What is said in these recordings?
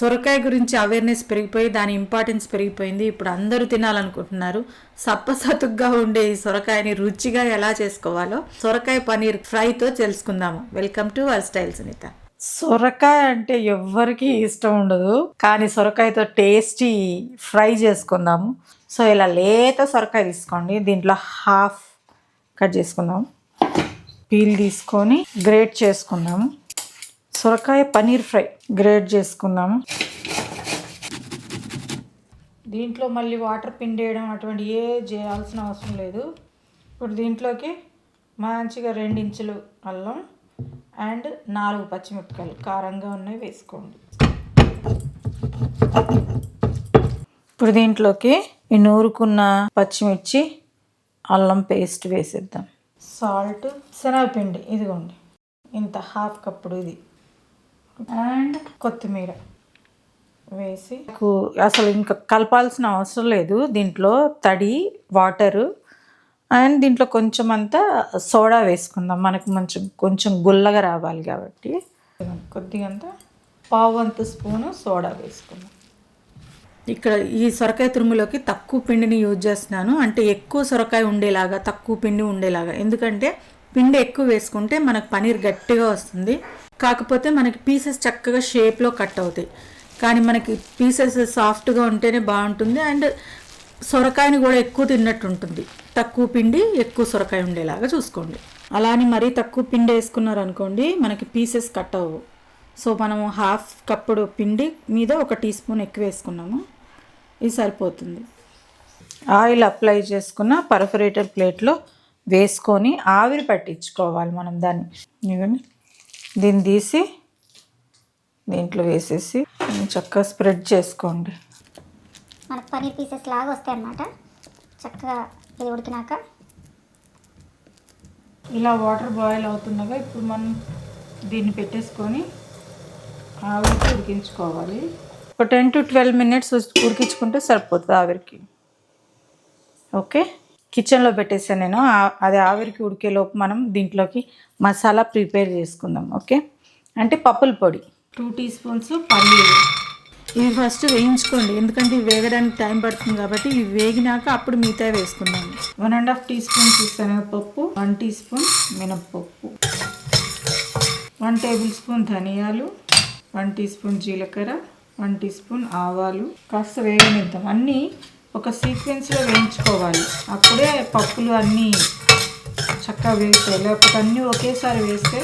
సొరకాయ గురించి అవేర్నెస్ పెరిగిపోయి దాని ఇంపార్టెన్స్ పెరిగిపోయింది. ఇప్పుడు అందరూ తినాలనుకుంటున్నారు. సప్పసతుగ్గా ఉండే ఈ సొరకాయని రుచిగా ఎలా చేసుకోవాలో సొరకాయ పనీర్ ఫ్రైతో తెలుసుకుందాము. Welcome to our style Sunitha సొరకాయ అంటే ఎవ్వరికి ఇష్టం ఉండదు. కానీ సొరకాయతో టేస్టీ ఫ్రై చేసుకుందాము. సో ఇలా లేత సొరకాయ తీసుకోండి. దీంట్లో హాఫ్ కట్ చేసుకుందాం. పీల్ తీసుకొని గ్రేట్ చేసుకుందాము. సొరకాయ పనీర్ ఫ్రై గ్రేట్ చేసుకున్నాము దీంట్లో మళ్ళీ వాటర్ పిండేయడం అటువంటి ఏ చేయాల్సిన అవసరం లేదు. ఇప్పుడు దీంట్లోకి మంచిగా రెండించులు అల్లం అండ్ నాలుగు పచ్చిమిరపకాయలు కారంగా ఉన్నాయి వేసుకోండి. ఇప్పుడు దీంట్లోకి ఈ నూరుకున్న పచ్చిమిర్చి అల్లం పేస్ట్ వేసేద్దాం. సాల్ట్ శనగపిండి ఇదిగోండి. ఇంత హాఫ్ కప్పుడు ఇది. అండ్ కొత్తిమీర వేసి అసలు ఇంకా కలపాల్సిన అవసరం లేదు. దీంట్లో తడి వాటరు అండ్ దీంట్లో కొంచెం అంతా సోడా వేసుకుందాం. మనకు కొంచెం కొంచెం గుల్లగా రావాలి కాబట్టి. కొద్దిగా అంతా పావు అంత స్పూను సోడా వేసుకుందాం. ఇక్కడ ఈ సొరకాయ తురుములోకి తక్కువ పిండిని యూజ్ చేస్తున్నాను. అంటే ఎక్కువ సొరకాయ ఉండేలాగా తక్కువ పిండి ఉండేలాగా. ఎందుకంటే పిండి ఎక్కువ వేసుకుంటే మనకు పనీర్ గట్టిగా వస్తుంది. కాకపోతే మనకి పీసెస్ చక్కగా షేప్లో కట్ అవుతాయి. కానీ మనకి పీసెస్ సాఫ్ట్గా ఉంటేనే బాగుంటుంది అండ్ సొరకాయని కూడా ఎక్కువ తిన్నట్టు ఉంటుంది. తక్కువ పిండి ఎక్కువ సొరకాయ ఉండేలాగా చూసుకోండి. అలా అని మరీ తక్కువ పిండి వేసుకున్నారు అనుకోండి మనకి పీసెస్ కట్ అవ్వవు. సో మనము హాఫ్ కప్పుడు పిండి మీద ఒక టీ స్పూన్ ఎక్కువ వేసుకున్నాము ఇది సరిపోతుంది. ఆయిల్ అప్లై చేసుకున్న పర్ఫరేటర్ ప్లేట్లో వేసుకొని ఆవిరి పట్టించుకోవాలి మనం దాన్ని. దీన్ని తీసి దీంట్లో వేసేసి చక్కగా స్ప్రెడ్ చేసుకోండి. మనకు పన్నీర్ పీసెస్ లాగా వస్తాయి అన్నమాట. చక్కగా ఇది ఉడికినాక ఇలా వాటర్ బాయిల్ అవుతుండగా ఇప్పుడు మనం దీన్ని పెట్టేసుకొని ఆవిరికి ఉడికించుకోవాలి. ఒక టెన్ టు ట్వెల్వ్ మినిట్స్ ఉడికించుకుంటే సరిపోతుంది ఆవిరికి. ఓకే? కిచెన్లో పెట్టేసాను నేను. అది ఆవిరికి ఉడికేలోపు మనం దీంట్లోకి మసాలా ప్రిపేర్ చేసుకుందాం ఓకే? అంటే పప్పుల పొడి. టూ టీ స్పూన్స్ పల్లీలు ఇవి ఫస్ట్ వేయించుకోండి. ఎందుకంటే ఇవి వేగడానికి టైం పడుతుంది కాబట్టి ఇవి వేగినాక అప్పుడు మిగతా వేసుకుందాం. One and half teaspoons శనగపప్పు వన్ టీ స్పూన్ మినప్పప్పు. వన్ టేబుల్ స్పూన్ ధనియాలు వన్ టీ స్పూన్ జీలకర్ర వన్ టీ స్పూన్ ఆవాలు. కాస్త వేగనిద్దాం. అన్నీ ఒక సీక్వెన్స్లో వేయించుకోవాలి. అప్పుడే పప్పులు అన్నీ చక్కగా వేస్తాయి లేకపోతే అన్నీ ఒకేసారి వేస్తే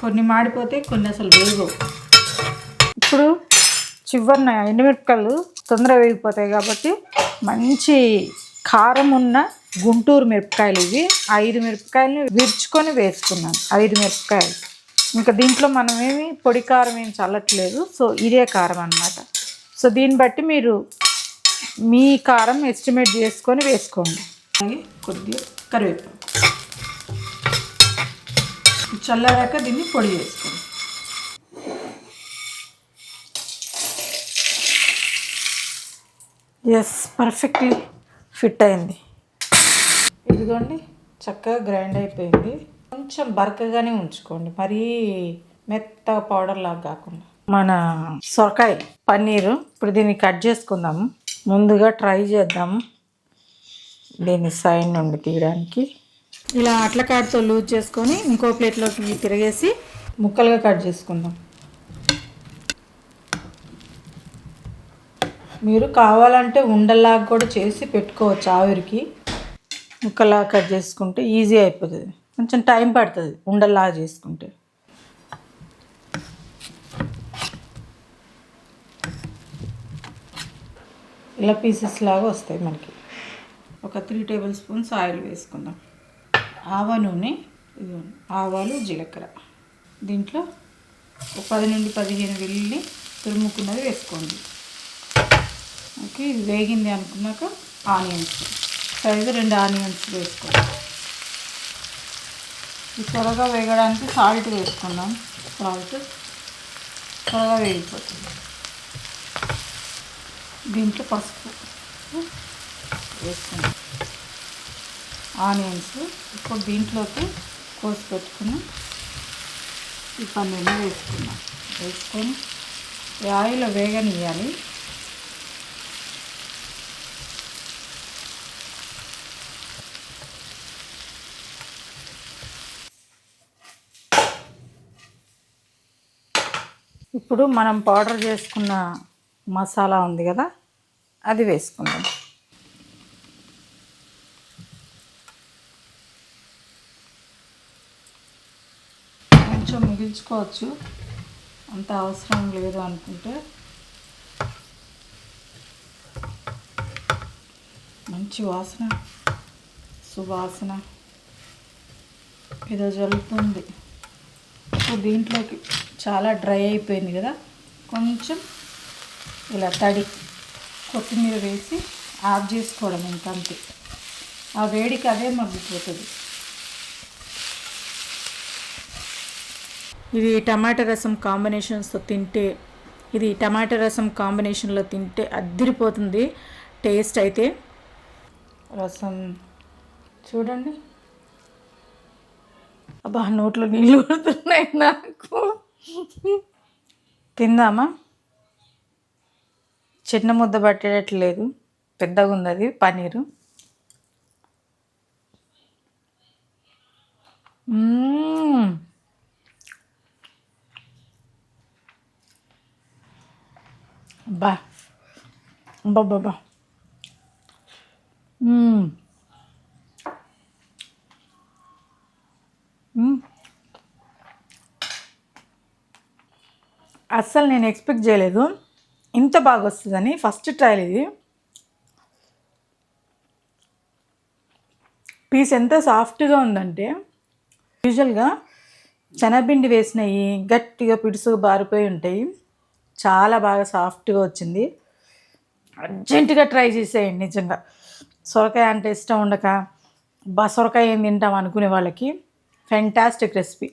కొన్ని మాడిపోతే కొన్ని అసలు వేగవు. ఇప్పుడు చివరిన ఎండుమిరపకాయలు తొందరగా వేగిపోతాయి కాబట్టి మంచి కారం ఉన్న గుంటూరు మిరపకాయలు ఇవి. ఐదు మిరపకాయలు విరుచుకొని వేసుకున్నాను. ఐదు మిరపకాయలు. ఇంకా దీంట్లో మనం ఏమి పొడి కారం ఏం చల్లట్లేదు. సో ఇదే కారం అన్నమాట. సో దీన్ని బట్టి మీరు మీ కారం ఎస్టిమేట్ చేసుకొని వేసుకోండి. అలాగే కొద్దిగా కరివేపాకు. చల్లారాక దీన్ని పొడి చేసుకోండి. ఎస్ పర్ఫెక్ట్లీ ఫిట్ అయింది. ఇదిగోండి చక్కగా గ్రైండ్ అయిపోయింది. కొంచెం బరకగానే ఉంచుకోండి. మరీ మెత్త పౌడర్ లాగా కాకుండా. మన సొరకాయ పన్నీరు ఇప్పుడు దీన్ని కట్ చేసుకుందాము. ముందుగా ట్రై చేద్దాం. దీన్ని సైడ్ నుండి తీయడానికి. ఇలా అట్ల కాడతో లూజ్ చేసుకొని ఇంకో ప్లేట్లోకి తిరిగేసి ముక్కలుగా కట్ చేసుకుందాం. మీరు కావాలంటే ఉండల్లాగా కూడా చేసి పెట్టుకోవచ్చు ఆవిరికి. ముక్కలా కట్ చేసుకుంటే ఈజీ అయిపోతుంది. కొంచెం టైం పడుతుంది ఉండల్లాగా చేసుకుంటే. ఇలా పీసెస్ లాగా వస్తాయి మనకి. ఒక త్రీ టేబుల్ స్పూన్స్ ఆయిల్ వేసుకుందాం. ఆవ నూనె ఆవాలు జీలకర్ర. దీంట్లో ఒక పది నుండి పదిహేను వెల్లుల్లి తురుముకున్నది వేసుకోండి. ఓకే ఇది వేగింది అనుకున్నాక ఆనియన్స్. సైజు రెండు ఆనియన్స్ వేసుకోండి. ఇది త్వరగా వేగడానికి సాల్ట్ వేసుకుందాం. సాల్ట్ త్వరగా వేగిపోతుంది. దీంట్లో పసుపు. వేసుకుని ఆనియన్స్ ఇప్పుడు దీంట్లోకి కోసి పెట్టుకుని ఈ పన్నీర్ని వేసుకున్నాం. వేసుకొని ఈ ఆయిల్ వేగనియాలి ఇప్పుడు మనం పౌడర్ చేసుకున్న మసాలా ఉంది కదా అది వేసుకుందాం. కొంచెం మిగిల్చుకోవచ్చు. అంత అవసరం లేదు అనుకుంటే. మంచి వాసన సువాసన ఏదో జరుగుతుంది. సో దీంట్లోకి చాలా డ్రై అయిపోయింది కదా కొంచెం ఇలా తడి కొత్తిమీర వేసి ఆఫ్ చేసుకోవడం ఇంకా అంతే. ఆ వేడికి అదే మగ్గిపోతుంది. ఇది టమాటా రసం కాంబినేషన్స్తో తింటే ఇది టమాటా రసం కాంబినేషన్లో తింటే అద్దరిపోతుంది టేస్ట్ అయితే. రసం చూడండి. అబ్బా నోట్లో నీళ్ళు పడుతున్నాయి నాకు. తిందామా? చిన్న ముద్ద పట్టేటట్లేదు. పెద్దగా ఉంది అది పన్నీరు. బా అబ్బా. అబ్బబ్బబ్బా. అస్సలు నేను ఎక్స్పెక్ట్ చేయలేదు. ఇంత బాగా వస్తుందని ఫస్ట్ ట్రయల్ ఇది. పీస్ ఎంత సాఫ్ట్గా ఉందంటే యూజువల్గా శనగపిండి వేసినవి గట్టిగా పిడుసుగా బారిపోయి ఉంటాయి. చాలా బాగా సాఫ్ట్గా వచ్చింది. అర్జెంటుగా ట్రై చేసేయండి నిజంగా. సొరకాయ అంటే ఇష్టం ఉండక బా సొరకాయ ఏం తింటాం అనుకునే వాళ్ళకి ఫెంటాస్టిక్ రెసిపీ